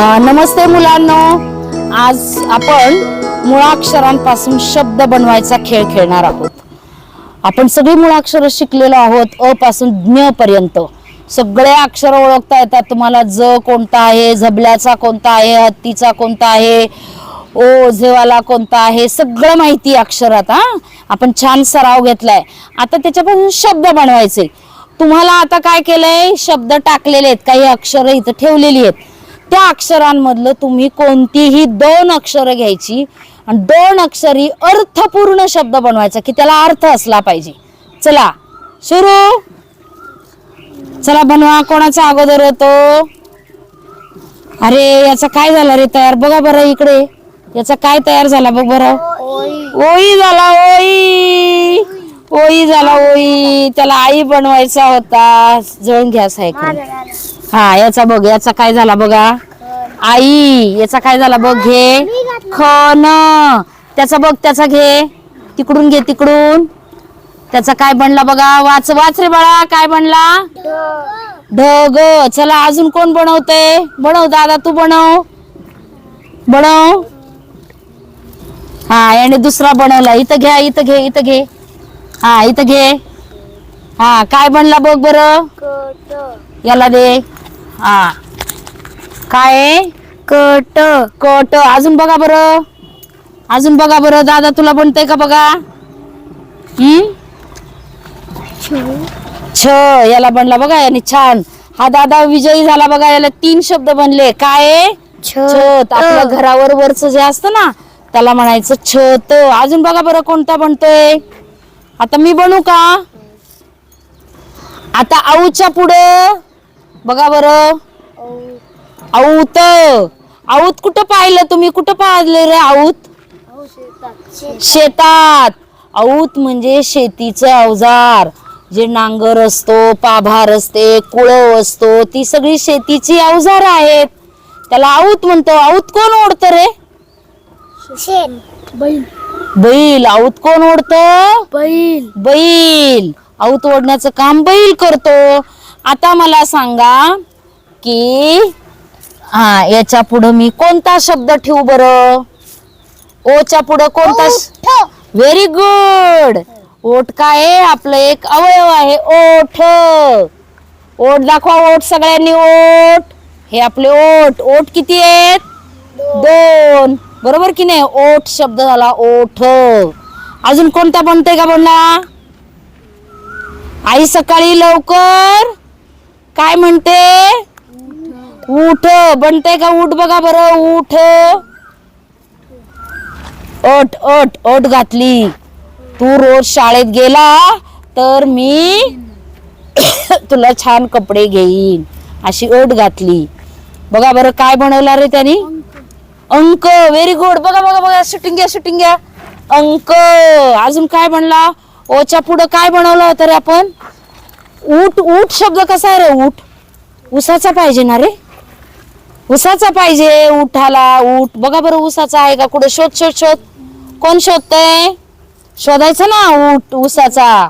नमस्ते मुलांनो. आज आपण मुळाक्षरांपासून शब्द बनवायचा खेळ खेळणार आहोत. आपण सगळी मुळाक्षर शिकलेलो आहोत अ पासून ज्ञ पर्यंत. सगळे अक्षर ओळखता येतात. तुम्हाला ज कोणता आहे झबल्याचा कोणता आहे हत्तीचा कोणता आहे ओ झेवाला कोणता आहे सगळं माहिती आहे अक्षरात हा? आपण छान सराव घेतलाय. आता त्याच्यापासून शब्द बनवायचे. तुम्हाला आता काय केलंय? शब्द टाकलेले आहेत. काही अक्षर इथं ठेवलेली आहेत. त्या अक्षरांमधलं तुम्ही कोणतीही दोन अक्षरं घ्यायची. आणि दोन अक्षरी अर्थपूर्ण शब्द बनवायचा की त्याला अर्थ असला पाहिजे. चला सुरू. चला बनवा कोणाचा अगोदर होतो अरे याचा काय झाला रे तयार? बघा बरं इकडे. याचा काय तयार झाला बघ बरं. ओई झाला ओई ओई झाला ओई त्याला आई बनवायचा होता. जळून घ्या सायकल. हा याचा बघ याचा काय झाला बघा? आई याचा काय झाला बघ घे. खन त्याचा बघ त्याचा घे. तिकडून घे तिकडून. त्याचा काय बनला बघा? वाच वाच रे बाळा काय बनला? ढग. चला अजून कोण बनवते? बनव दादा तू बनव. बनव. हा याने दुसरा बनवला. इथं घ्या इथं घे इथं घे. हा इथं घे. हा काय बनला बघ बरं? याला दे. हा. काय कट कट अजून बघा बरं. अजून बघा बरं. दादा तुला बनतंय का बघा? हम्म? छ. याला बनला बघा याने छान. हा दादा विजयी झाला बघा. याला तीन शब्द बनले. काय छत. आपल्या घरावर वरच जे असतं ना त्याला म्हणायचं छत. अजून बघा बरं कोणता बनतोय. आता मी बनू का? आता आऊच्या पुढं. बघा बरं. आऊत. आऊत कुठं पाहिलं तुम्ही? कुठं पाहिलं रे आऊत? शेतात. आऊत म्हणजे शेतीचं अवजार. जे नांगर असतो पाभार असते कुळव असतो ती सगळी शेतीची अवजार आहेत. त्याला आऊत म्हणतो. आऊत कोण ओढत रे? बैल. बैल. आऊत कोण ओढत? बैल. बैल. आऊत ओढण्याचं काम बैल करतो. आता मला सांगा की हा याच्या पुढं मी कोणता शब्द ठेवू बरं? ओच्या पुढं कोणता व्हेरी गुड ओठ काय आहे? आपलं एक अवयव आहे ओठ. ओठ दाखवा ओठ सगळ्यांनी ओठ. हे आपले ओठ. ओठ किती आहेत? दोन. बरोबर की नाही? ओठ शब्द झाला ओठ. अजून कोणता बनतोय का बनला आई सकाळी लवकर काय म्हणते? उठ. बनते का उठ बघा बरं उठ. ओट ओट ओट घातली. तू रोज शाळेत गेला तर मी तुला छान कपडे घेईन. अशी ओट घातली. बघा बरं काय बनवला रे त्यांनी? अंक. व्हेरी गुड बघा बघा बघा. शूटिंग घ्या शूटिंग घ्या. अंक. अजून काय बनला? ओच्या पुढं काय बनवलं होतं रे आपण? ऊट ऊट शब्द कसा आहे रे ऊट? उसाचा पाहिजे ना रे. उसाचा पाहिजे उठाला ऊट. बघा बरं उसाचा आहे का? कुठे? शोध शोध शोध. कोण शोधतय? शोधायचं ना ऊट उसाचा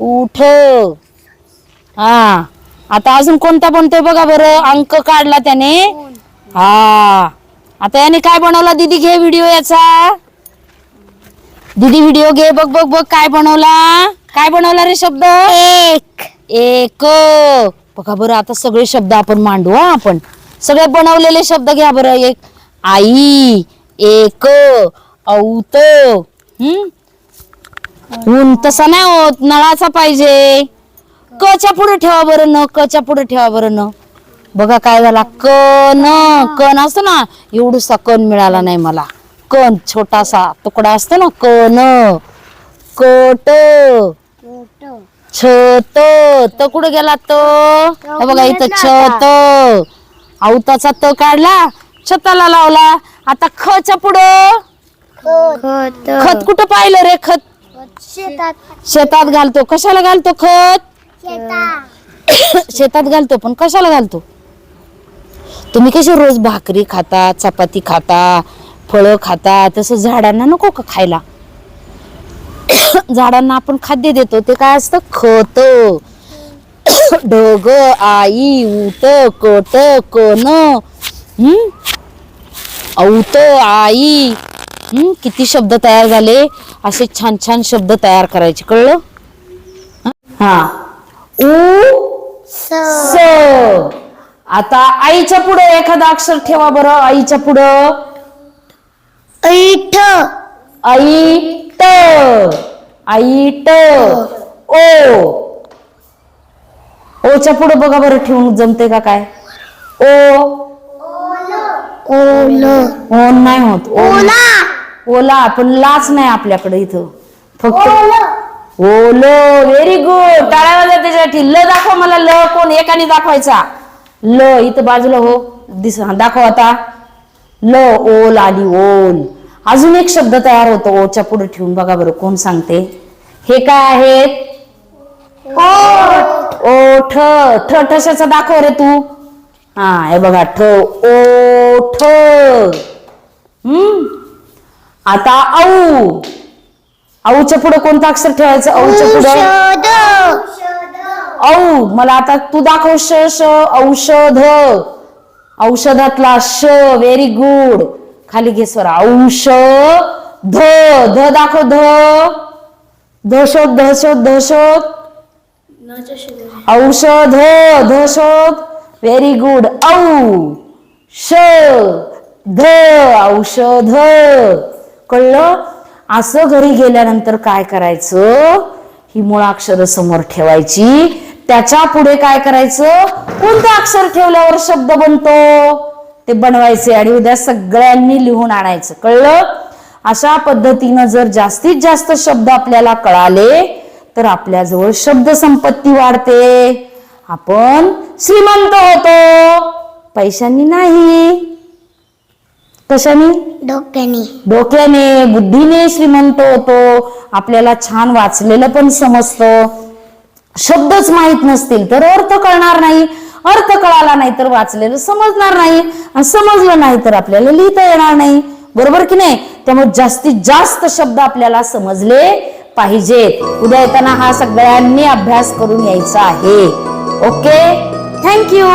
उठ हा. आता अजून कोणता बनतोय बघा बरं? अंक काढला त्याने. हा. आता याने काय बनवला? दीदी घे व्हिडिओ याचा. दीदी व्हिडिओ घे. बघ बघ बघ काय बनवला? काय बनवला रे शब्द? एक. एक. बघा बरं आता सगळे शब्द आपण मांडू हा आपण. सगळे बनवलेले शब्द घ्या बरं एक. आई एक औत. हम्म ऊन तसा नाही होत नळाचा पाहिजे. कच्या पुढे ठेवा बरं न कच्या पुढे ठेवा बरं न. बघा काय झाला कन कण असतो ना एवढूसा कण मिळाला नाही मला. कण छोटासा तुकडा असतो ना कन कट छत त कुठे गेला तो? हे बघा इथं छत. आवताचा त काढला छताला लावला. आता खच्या पुढं. खत. खत. कुठं पाहिलं रे खत? शेतात. शेतात घालतो. कशाला घालतो खत? शेतात. शेतात घालतो पण कशाला घालतो? तुम्ही कसे रोज भाकरी खाता चपाती खाता फळं खाता तसं झाडांना नको का खायला? झाडांना आपण खाद्य देतो ते काय असतं? खत. ढग आई उट कट कन हम्म? औत आई. हम्म? किती शब्द तयार झाले? असे छान छान शब्द तयार करायचे कळलं? हा. उ स. आता आईच्या पुढे एखादा अक्षर ठेवा बरं आईच्या पुढं. ऐठ. आई ट आई ट ओ. ओच्या पुढे बघा बरं ठेवून जमते का काय? ओ. ओल. ओ नाही होत ओ ओला. पण लाच नाही आपल्याकडे इथं. फक्त ओलो. व्हेरी गुड टाळ्या वाजवा त्याच्यासाठी ल दाखव मला ल कोण एकाने दाखवायचा. ल इथं बाजूला हो. दिस दाखव आता. ल ओल आली ओल. अजून एक शब्द तयार होतो ओच्या पुढे ठेवून बघा बरं कोण सांगते. हे काय आहेत? ओठ ठ ठशाचा दाखव रे तू. हा हे बघा ठ ओठ हम्म? आता औ. औच्या पुढे कोणतं अक्षर ठेवायचं? औच्या पुढे? औ. मला आता तू दाखव श श औषध. औषधातला श व्हेरी गुड खाली घे स्वर. औषध ध दाखव ध. धशोध धशोध धशोध औषध धशोध व्हेरी गुड औ श ध औषध कळलं? असं घरी गेल्यानंतर काय करायचं? ही मुळाक्षर समोर ठेवायची. त्याच्या पुढे काय करायचं? कोणतं अक्षर ठेवल्यावर शब्द बनतो? ते बनवायचे आणि उद्या सगळ्यांनी लिहून आणायचं. कळलं? अशा पद्धतीनं जर जास्तीत जास्त शब्द आपल्याला कळाले तर आपल्याजवळ शब्द संपत्ती वाढते. आपण श्रीमंत होतो. पैशांनी नाही. कशाने? डोक्याने. डोक्याने बुद्धीने श्रीमंत होतो. आपल्याला छान वाचलेलं पण समजतं. शब्दच माहीत नसतील तर अर्थ कळणार नाही. अर्थ कळाला नाही तर वाचलेलं समजणार नाही आणि समजलं नाही तर आपल्याला लिहिता येणार नाही. बरोबर की नाही? त्यामुळे जास्तीत जास्त शब्द आपल्याला समजले पाहिजेत. उद्या येताना हा सगळ्यांनी अभ्यास करून यायचा आहे. ओके? थँक्यू